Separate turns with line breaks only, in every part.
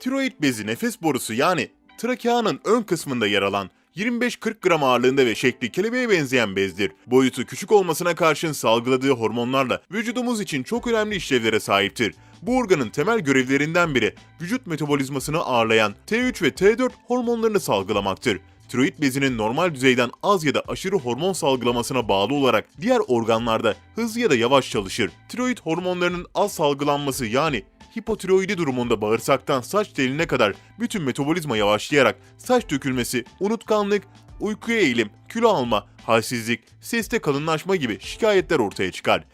Tiroid bezi nefes borusu yani trakeanın ön kısmında yer alan 25-40 gram ağırlığında ve şekli kelebeğe benzeyen bezdir. Boyutu küçük olmasına karşın salgıladığı hormonlarla vücudumuz için çok önemli işlevlere sahiptir. Bu organın temel görevlerinden biri vücut metabolizmasını ağırlayan T3 ve T4 hormonlarını salgılamaktır. Tiroid bezinin normal düzeyden az ya da aşırı hormon salgılamasına bağlı olarak diğer organlarda hızlı ya da yavaş çalışır. Tiroid hormonlarının az salgılanması yani hipotiroidi durumunda bağırsaktan saç teline kadar bütün metabolizma yavaşlayarak saç dökülmesi, unutkanlık, uykuya eğilim, kilo alma, halsizlik, seste kalınlaşma gibi şikayetler ortaya çıkar.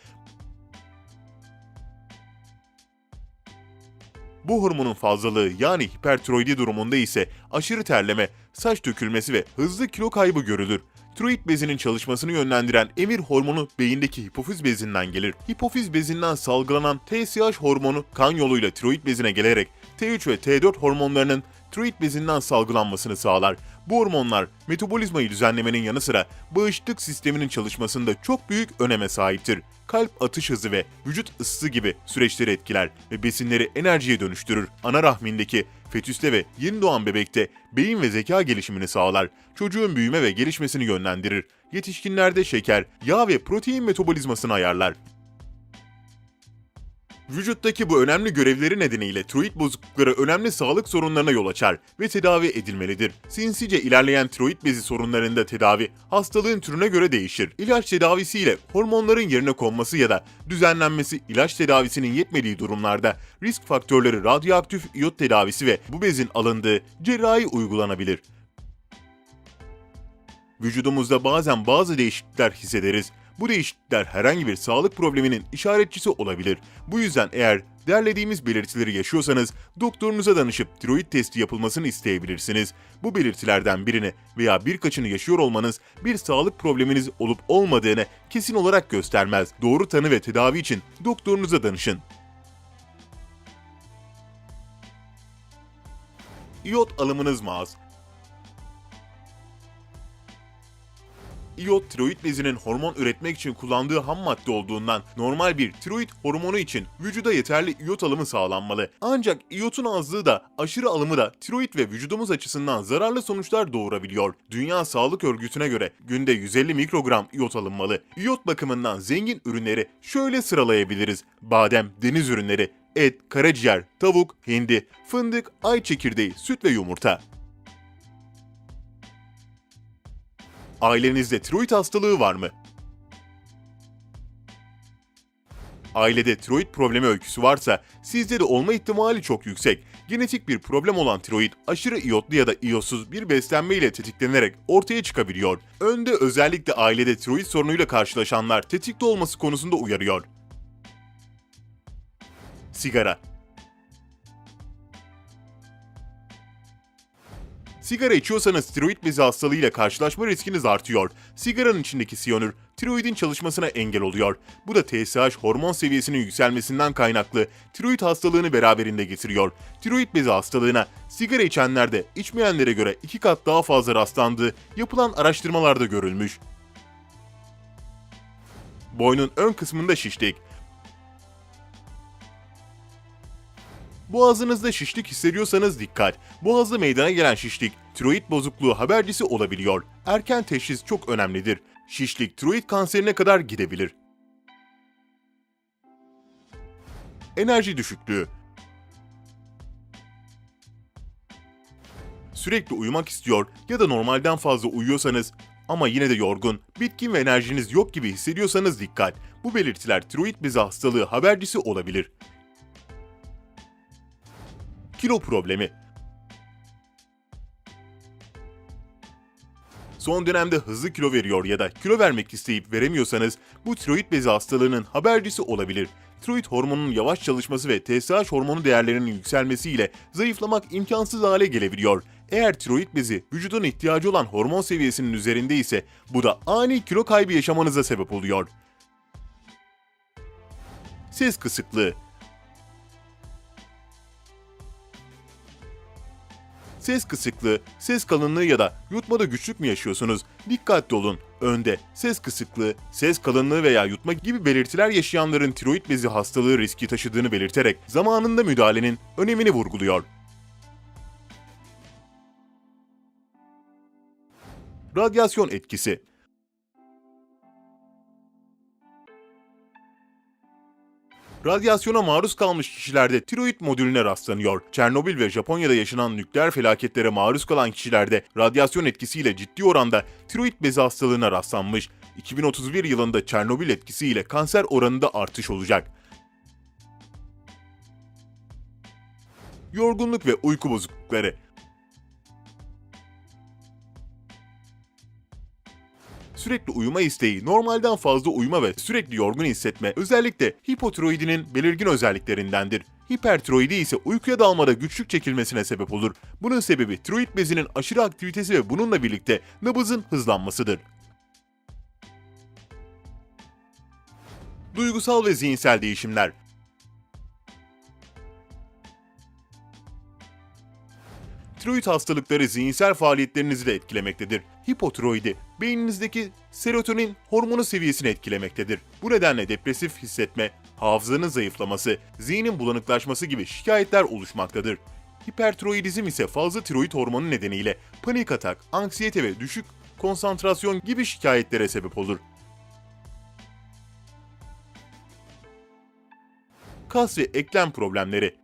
Bu hormonun fazlalığı yani hipertiroidi durumunda ise aşırı terleme, saç dökülmesi ve hızlı kilo kaybı görülür. Tiroid bezinin çalışmasını yönlendiren emir hormonu beyindeki hipofiz bezinden gelir. Hipofiz bezinden salgılanan TSH hormonu kan yoluyla tiroid bezine gelerek T3 ve T4 hormonlarının tiroid bezinden salgılanmasını sağlar. Bu hormonlar metabolizmayı düzenlemenin yanı sıra bağışıklık sisteminin çalışmasında çok büyük öneme sahiptir. Kalp atış hızı ve vücut ısısı gibi süreçleri etkiler ve besinleri enerjiye dönüştürür. Ana rahmindeki fetüste ve yeni doğan bebekte beyin ve zeka gelişimini sağlar. Çocuğun büyüme ve gelişmesini yönlendirir. Yetişkinlerde şeker, yağ ve protein metabolizmasını ayarlar. Vücuttaki bu önemli görevleri nedeniyle tiroid bozuklukları önemli sağlık sorunlarına yol açar ve tedavi edilmelidir. Sinsice ilerleyen tiroid bezi sorunlarında tedavi hastalığın türüne göre değişir. İlaç tedavisiyle hormonların yerine konması ya da düzenlenmesi ilaç tedavisinin yetmediği durumlarda risk faktörleri radyoaktif iyot tedavisi ve bu bezin alındığı cerrahi uygulanabilir. Vücudumuzda bazen bazı değişiklikler hissederiz. Bu değişiklikler herhangi bir sağlık probleminin işaretçisi olabilir. Bu yüzden eğer derlediğimiz belirtileri yaşıyorsanız doktorunuza danışıp tiroid testi yapılmasını isteyebilirsiniz. Bu belirtilerden birini veya birkaçını yaşıyor olmanız bir sağlık probleminiz olup olmadığını kesin olarak göstermez. Doğru tanı ve tedavi için doktorunuza danışın. İyot alımınız mı az? İyot tiroid bezinin hormon üretmek için kullandığı ham madde olduğundan normal bir tiroid hormonu için vücuda yeterli iyot alımı sağlanmalı. Ancak iyotun azlığı da aşırı alımı da tiroid ve vücudumuz açısından zararlı sonuçlar doğurabiliyor. Dünya Sağlık Örgütü'ne göre günde 150 mikrogram iyot alınmalı. İyot bakımından zengin ürünleri şöyle sıralayabiliriz. Badem, deniz ürünleri, et, karaciğer, tavuk, hindi, fındık, ay çekirdeği, süt ve yumurta. Ailenizde tiroid hastalığı var mı? Ailede tiroid problemi öyküsü varsa sizde de olma ihtimali çok yüksek. Genetik bir problem olan tiroid aşırı iyotlu ya da iyotsuz bir beslenme ile tetiklenerek ortaya çıkabiliyor. Önde özellikle ailede tiroid sorunuyla karşılaşanlar tetikte olması konusunda uyarıyor. Sigara Sigara içiyorsanız tiroid bezi hastalığıyla karşılaşma riskiniz artıyor. Sigaranın içindeki siyanür tiroidin çalışmasına engel oluyor. Bu da TSH hormon seviyesinin yükselmesinden kaynaklı tiroid hastalığını beraberinde getiriyor. Tiroid bezi hastalığına sigara içenlerde içmeyenlere göre iki kat daha fazla rastlandığı yapılan araştırmalarda görülmüş. Boynun ön kısmında şişlik, Boğazınızda şişlik hissediyorsanız dikkat. Boğazda meydana gelen şişlik, tiroid bozukluğu habercisi olabiliyor. Erken teşhis çok önemlidir. Şişlik tiroid kanserine kadar gidebilir. Enerji düşüklüğü Sürekli uyumak istiyor ya da normalden fazla uyuyorsanız ama yine de yorgun, bitkin ve enerjiniz yok gibi hissediyorsanız dikkat. Bu belirtiler tiroid bezi hastalığı habercisi olabilir kilo problemi. Son dönemde hızlı kilo veriyor ya da kilo vermek isteyip veremiyorsanız bu tiroid bezi hastalığının habercisi olabilir. Tiroid hormonunun yavaş çalışması ve TSH hormonu değerlerinin yükselmesiyle zayıflamak imkansız hale gelebiliyor. Eğer tiroid bezi vücudun ihtiyacı olan hormon seviyesinin üzerinde ise bu da ani kilo kaybı yaşamanıza sebep oluyor. Ses kısıklığı Ses kısıklığı, ses kalınlığı ya da yutmada güçlük mü yaşıyorsunuz? Dikkatli olun. Önde ses kısıklığı, ses kalınlığı veya yutma gibi belirtiler yaşayanların tiroid bezi hastalığı riski taşıdığını belirterek zamanında müdahalenin önemini vurguluyor. Radyasyon etkisi Radyasyona maruz kalmış kişilerde tiroid modülüne rastlanıyor. Çernobil ve Japonya'da yaşanan nükleer felaketlere maruz kalan kişilerde radyasyon etkisiyle ciddi oranda tiroid bezi hastalığına rastlanmış. 2031 yılında Çernobil etkisiyle kanser oranında artış olacak. Yorgunluk ve uyku bozuklukları Sürekli uyuma isteği, normalden fazla uyuma ve sürekli yorgun hissetme özellikle hipotiroidinin belirgin özelliklerindendir. Hipertiroidi ise uykuya dalmada güçlük çekilmesine sebep olur. Bunun sebebi tiroid bezinin aşırı aktivitesi ve bununla birlikte nabızın hızlanmasıdır. Duygusal ve zihinsel değişimler Tiroid hastalıkları zihinsel faaliyetlerinizi de etkilemektedir. Hipotiroidi, beyninizdeki serotonin hormonu seviyesini etkilemektedir. Bu nedenle depresif hissetme, hafızanın zayıflaması, zihnin bulanıklaşması gibi şikayetler oluşmaktadır. Hipertiroidizm ise fazla tiroid hormonu nedeniyle panik atak, anksiyete ve düşük konsantrasyon gibi şikayetlere sebep olur. Kas ve eklem problemleri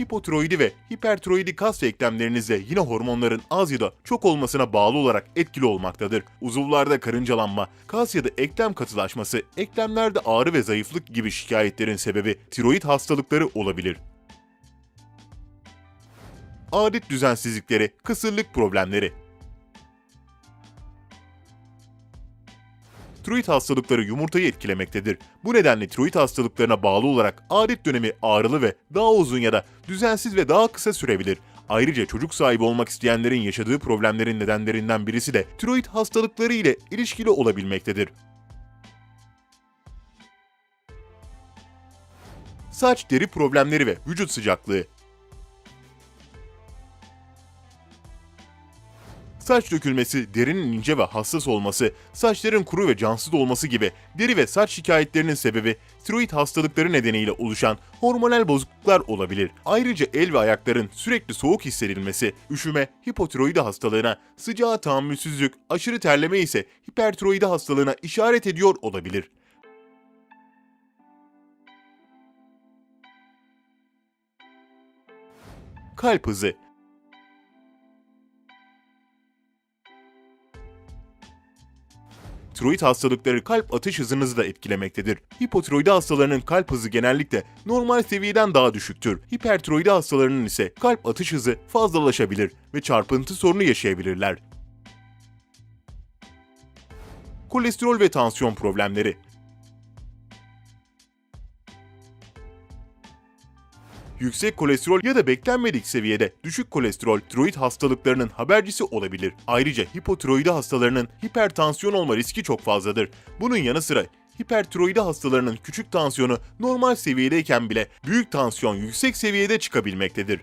hipotiroidi ve hipertiroidi kas ve eklemlerinizde yine hormonların az ya da çok olmasına bağlı olarak etkili olmaktadır. Uzuvlarda karıncalanma, kas ya da eklem katılaşması, eklemlerde ağrı ve zayıflık gibi şikayetlerin sebebi tiroid hastalıkları olabilir. Adet düzensizlikleri, kısırlık problemleri, tiroid hastalıkları yumurtayı etkilemektedir. Bu nedenle tiroid hastalıklarına bağlı olarak adet dönemi ağrılı ve daha uzun ya da düzensiz ve daha kısa sürebilir. Ayrıca çocuk sahibi olmak isteyenlerin yaşadığı problemlerin nedenlerinden birisi de tiroid hastalıkları ile ilişkili olabilmektedir. Saç deri problemleri ve vücut sıcaklığı Saç dökülmesi, derinin ince ve hassas olması, saçların kuru ve cansız olması gibi deri ve saç şikayetlerinin sebebi tiroid hastalıkları nedeniyle oluşan hormonal bozukluklar olabilir. Ayrıca el ve ayakların sürekli soğuk hissedilmesi, üşüme, hipotiroidi hastalığına, sıcağa tahammülsüzlük, aşırı terleme ise hipertiroidi hastalığına işaret ediyor olabilir. Kalp hızı Tiroid hastalıkları kalp atış hızınızı da etkilemektedir. Hipotiroidi hastalarının kalp hızı genellikle normal seviyeden daha düşüktür. Hipertiroidi hastalarının ise kalp atış hızı fazlalaşabilir ve çarpıntı sorunu yaşayabilirler. Kolesterol ve tansiyon problemleri Yüksek kolesterol ya da beklenmedik seviyede düşük kolesterol tiroid hastalıklarının habercisi olabilir. Ayrıca hipotiroidi hastalarının hipertansiyon olma riski çok fazladır. Bunun yanı sıra hipertiroidi hastalarının küçük tansiyonu normal seviyedeyken bile büyük tansiyon yüksek seviyede çıkabilmektedir.